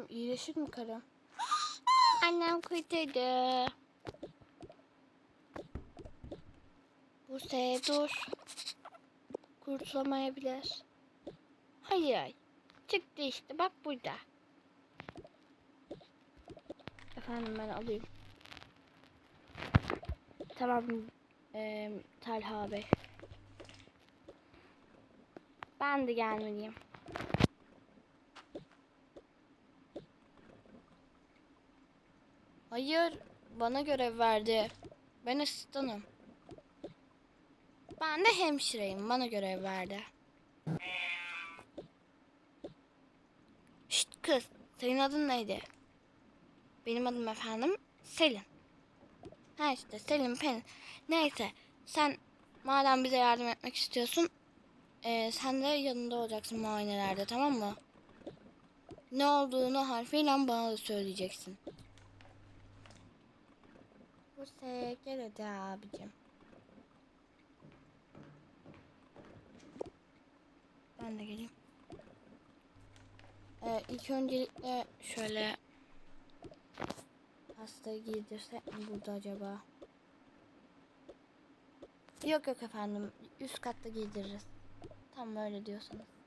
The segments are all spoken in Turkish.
Efendim iyileşir mi karım? Annem kurtardı. Buse dur. Kurtulamayabilir. Hayır. Çıktı işte bak burada. Efendim ben alayım. Tamam eee Talha Bey. Ben de gelmeliyim. Hayır, bana görev verdi. Ben asistanım. Ben de hemşireyim. Bana görev verdi. Şşt kız, senin adın neydi? Benim adım efendim Selin. Ha işte Selin Pelin. Neyse, sen madem bize yardım etmek istiyorsun, eee, sen de yanında olacaksın muayenelerde tamam mı? Ne olduğunu harfiyle bana da söyleyeceksin. Buse gel hadi abicim. Ben de geleyim. Ee, ilk öncelikle şöyle hastayı giydirsek mi burada acaba? Yok yok efendim. Üst katta giydiririz. Tam böyle diyorsanız.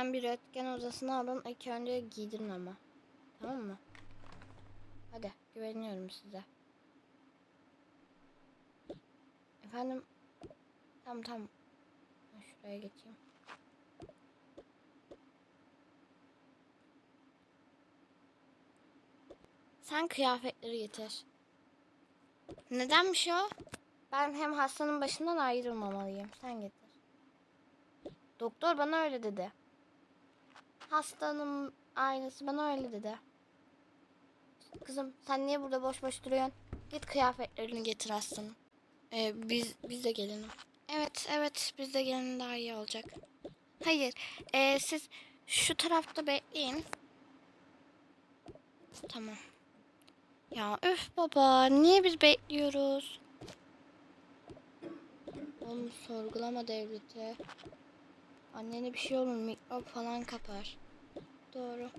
Hemen bir röntgen odasına alın. İlk önce giydirin ama. Tamam mı? Hadi güveniyorum size. Efendim? Tamam tamam. Şuraya geçeyim. Sen kıyafetleri getir. Nedenmiş o? Ben hem hastanın başından ayrılmamalıyım. Sen getir. Doktor bana öyle dedi. Hastanın aynısı bana öyle dedi. Kızım sen niye burada boş boş duruyorsun? Git kıyafetlerini getir hastanın. Ee, biz biz de gelelim. Evet evet biz de gelin daha iyi olacak. Hayır ee, siz şu tarafta bekleyin. Tamam. Ya öf baba niye biz bekliyoruz? Oğlum sorgulama devleti. Annene bir şey olur mikrop falan kapar. Doğru.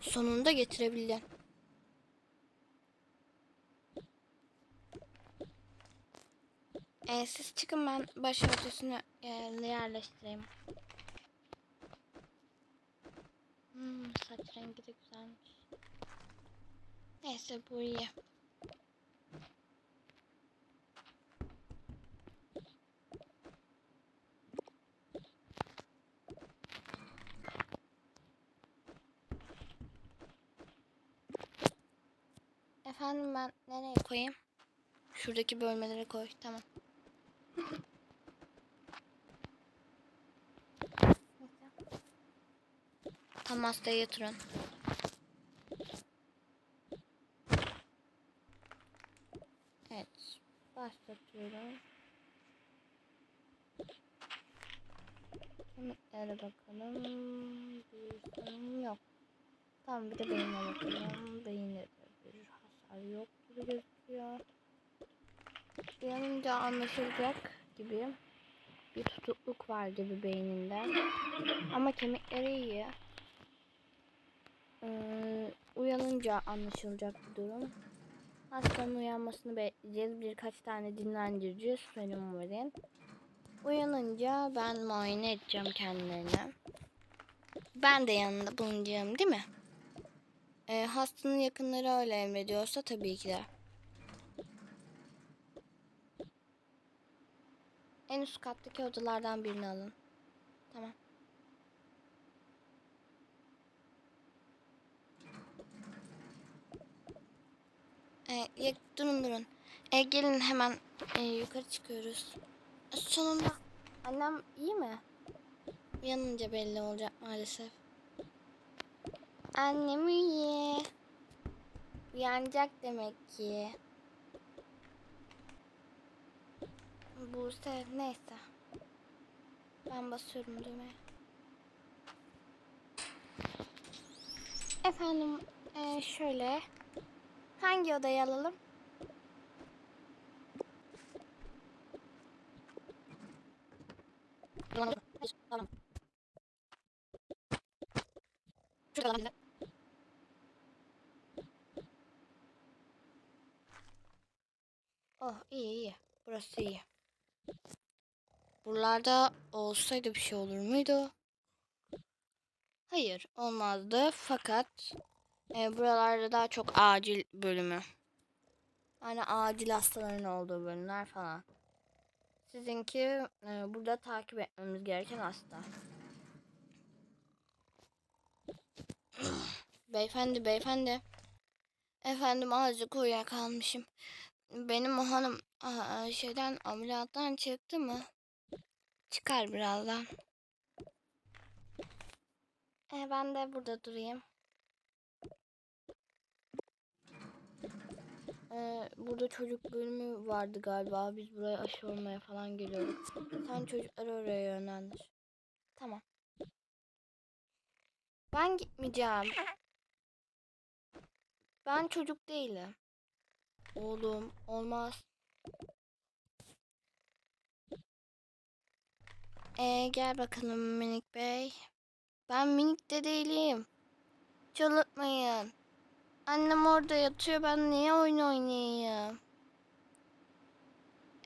Sonunda getirebildin. Ee, siz çıkın ben başörtüsünü e, yerleştireyim. Hmm, saç rengi de güzelmiş. Neyse bu iyi. Efendim ben nereye koyayım? Şuradaki bölmelere koy. Tamam. Tam hastaya yatırın. Evet. Başlatıyorum. Kemiklere bakalım. Bir yok. Tamam bir de beyine bakalım. Beyinde de bir hasar yok gibi gözüküyor. Uyanınca anlaşılacak gibi. Bir tutukluk var gibi beyninde. Ama kemikleri iyi. Ee, uyanınca anlaşılacak bir durum. Hastanın uyanmasını bekleyeceğiz. Birkaç tane dinlendirici serum verin. Uyanınca ben muayene edeceğim kendilerine. Ben de yanında bulunacağım değil mi? Ee, hastanın yakınları öyle emrediyorsa tabii ki de. En üst kattaki odalardan birini alın. Tamam. Ya, durun durun. Ee, gelin hemen e, yukarı çıkıyoruz. E, Sonunda. Annem iyi mi? Uyanınca belli olacak maalesef. Annem iyi. Uyanacak demek ki. Buse neyse. Ben basıyorum düğmeye. Efendim eee, şöyle Hangi odayı alalım? Şurada alalım. Oh iyi iyi. Burası iyi. Buralarda olsaydı bir şey olur muydu? Hayır olmazdı fakat e, buralarda daha çok acil bölümü. Yani acil hastaların olduğu bölümler falan. Sizinki e, burada takip etmemiz gereken hasta. beyefendi beyefendi. Efendim azıcık uyuyakalmışım. Benim o hanım aa, şeyden ameliyattan çıktı mı? Çıkar birazdan. E, ben de burada durayım. Ee, burada çocuk bölümü vardı galiba. Biz buraya aşı olmaya falan geliyorduk. Sen çocukları oraya yönlendir. Tamam. Ben gitmeyeceğim. Ben çocuk değilim. Oğlum olmaz. Ee, gel bakalım minik bey. Ben minik de değilim. Çalıtmayın. Annem orada yatıyor. Ben niye oyun oynayayım?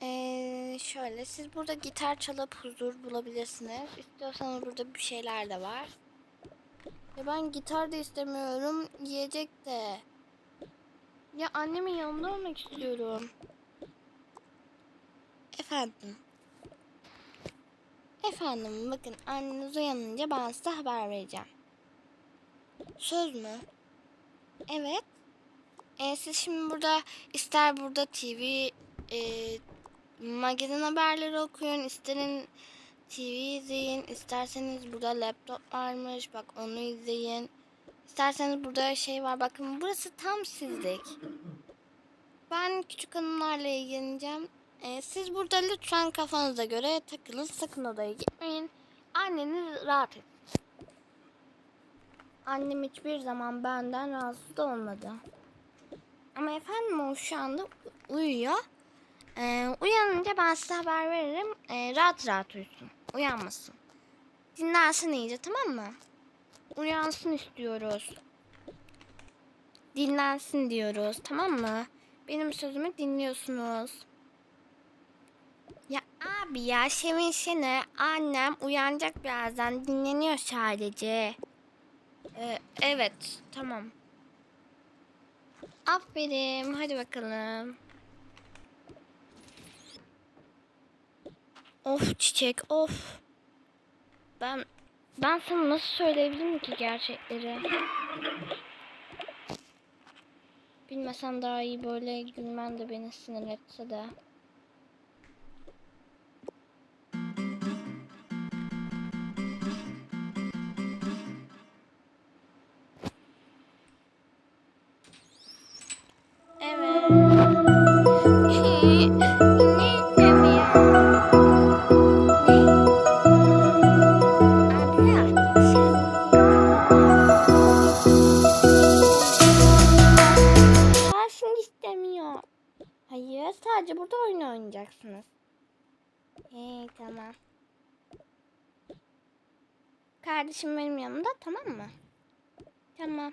Ee, şöyle siz burada gitar çalıp huzur bulabilirsiniz. İstiyorsanız burada bir şeyler de var. Ya ben gitar da istemiyorum. Yiyecek de. Ya annemin yanında olmak istiyorum. Efendim. Efendim bakın anneniz uyanınca ben size haber vereceğim. Söz mü? Evet. Ee, siz şimdi burada ister burada TV e, magazin haberleri okuyun, isterin TV izleyin, isterseniz burada laptop varmış bak onu izleyin. İsterseniz burada şey var bakın burası tam sizlik. Ben küçük hanımlarla ilgileneceğim. Ee, siz burada lütfen kafanıza göre takılın. Sakın odaya gitmeyin. Anneniz rahat et. Annem hiçbir zaman benden rahatsız olmadı. Ama efendim o şu anda uyuyor. Ee, uyanınca ben size haber veririm. Ee, rahat rahat uyusun. Uyanmasın. Dinlensin iyice tamam mı? Uyansın istiyoruz. Dinlensin diyoruz tamam mı? Benim sözümü dinliyorsunuz. Ya abi ya sevinsene. Annem uyanacak birazdan dinleniyor sadece. Ee, evet tamam. Aferin hadi bakalım. Of çiçek of. Ben ben sana nasıl söyleyebilirim ki gerçekleri? Bilmesem daha iyi böyle gülmen de beni sinir etse de. Burada oyun oynayacaksınız. İyi, tamam. Kardeşim benim yanımda, tamam mı? Tamam.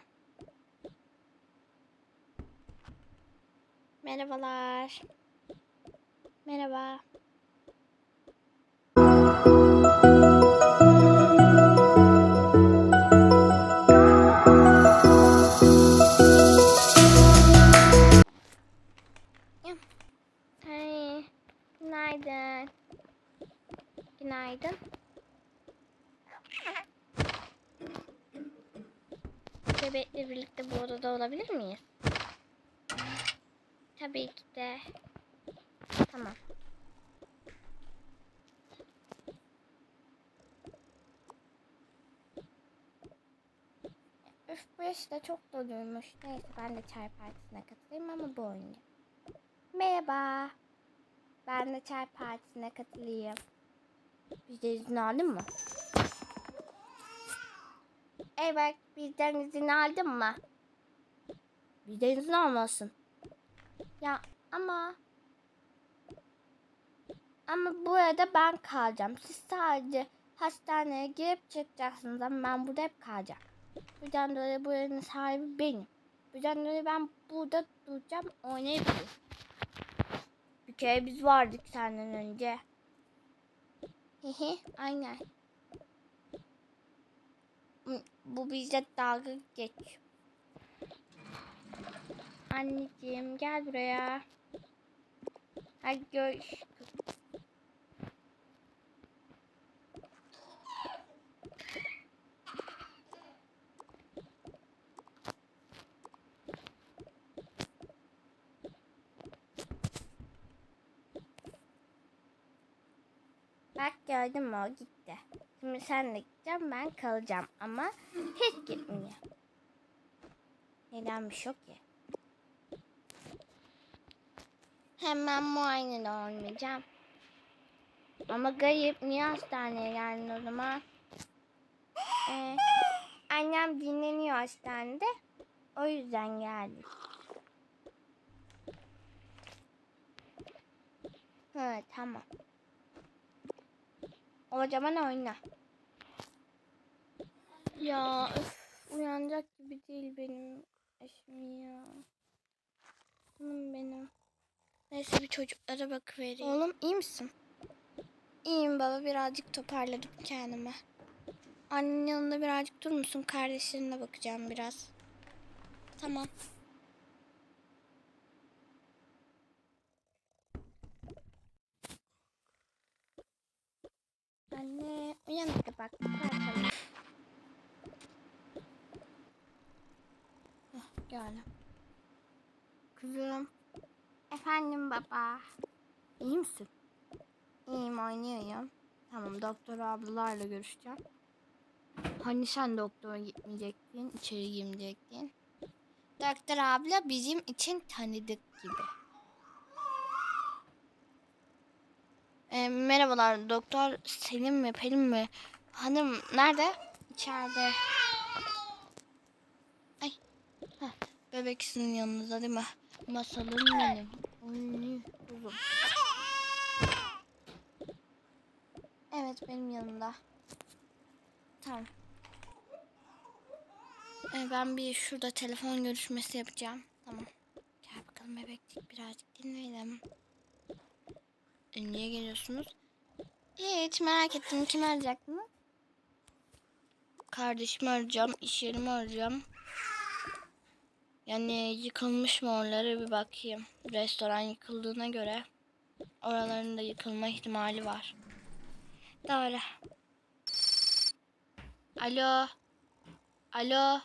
Merhabalar. Merhaba. Tamam. Üf bu yaş da çok doluymuş. Neyse ben de çay partisine katılayım ama bu oyunca. Merhaba. Ben de çay partisine katılayım. Bizden izin aldın mı? Evet bizden izin aldın mı? Bizden izin almasın. Ya ama ama bu arada ben kalacağım. Siz sadece hastaneye girip çıkacaksınız ama ben burada hep kalacağım. Bu yüzden dolayı buranın sahibi benim. Bu yüzden dolayı ben burada duracağım oynayabilirim. Bir kere biz vardık senden önce. Hehe aynen. Bu bize dalga geç. Anneciğim gel buraya. Hadi görüş. Bak gördün mü o gitti. Şimdi sen de gideceğim ben kalacağım ama hiç gitmiyor. Nedenmiş o ki? Hemen muayenede olmayacağım. Ama garip niye hastaneye geldin o zaman? Ee, annem dinleniyor hastanede. O yüzden geldim. Hı tamam. O zaman oyna. Ya öf, uyanacak gibi değil benim eşim ya. Canım benim. Neyse bir çocuklara bakıvereyim. Oğlum iyi misin? İyiyim baba birazcık toparladım kendimi. Annenin yanında birazcık dur musun? Kardeşlerine bakacağım biraz. Tamam. Anne uyanık bak. Bakalım. Geldim. Kızım. Efendim baba. İyi misin? İyiyim oynuyorum. Tamam doktor ablalarla görüşeceğim. Hani sen doktora gitmeyecektin, içeri girmeyecektin. Doktor abla bizim için tanıdık gibi. Merhabalar doktor Selim mi Pelin mi? Hanım nerede? İçeride. Ay. Heh, bebek sizin yanınızda değil mi? Masalım benim. Oy. Evet benim yanımda. Tamam. E, ben bir şurada telefon görüşmesi yapacağım. Tamam. Gel bakalım bebeklik birazcık dinleyelim. E, niye geliyorsunuz? Hiç merak ettim. Kim arayacaktınız? Kardeşimi arayacağım. iş yerimi arayacağım. Yani yıkılmış mı oralara bir bakayım. Restoran yıkıldığına göre oraların da yıkılma ihtimali var. Doğru. Alo. Alo.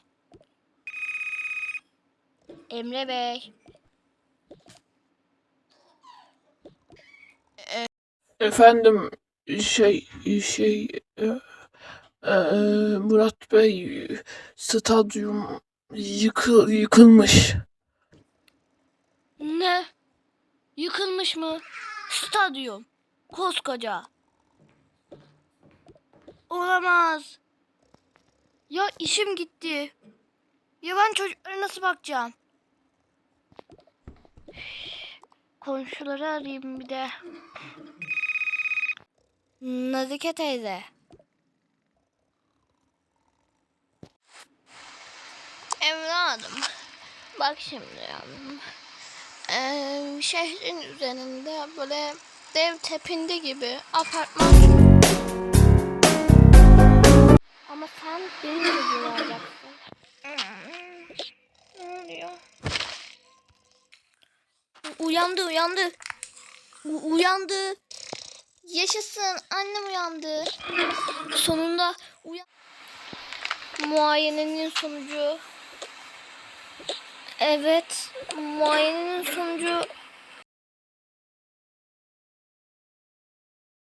Emre Bey. Efendim şey şey e, e, Murat Bey stadyum yıkı, yıkılmış. Ne? Yıkılmış mı? Stadyum. Koskoca. Olamaz. Ya işim gitti. Ya ben çocuklara nasıl bakacağım? Komşuları arayayım bir de. Nazike teyze. Evladım. Bak şimdi yavrum. Ee, şehrin üzerinde böyle dev tepinde gibi apartman. Ama sen benim çocuğum olacaksın. Ne oluyor? Uyandı uyandı. U- uyandı. Yaşasın annem uyandı. Sonunda uyan. Muayenenin sonucu. Evet, muayenenin sonucu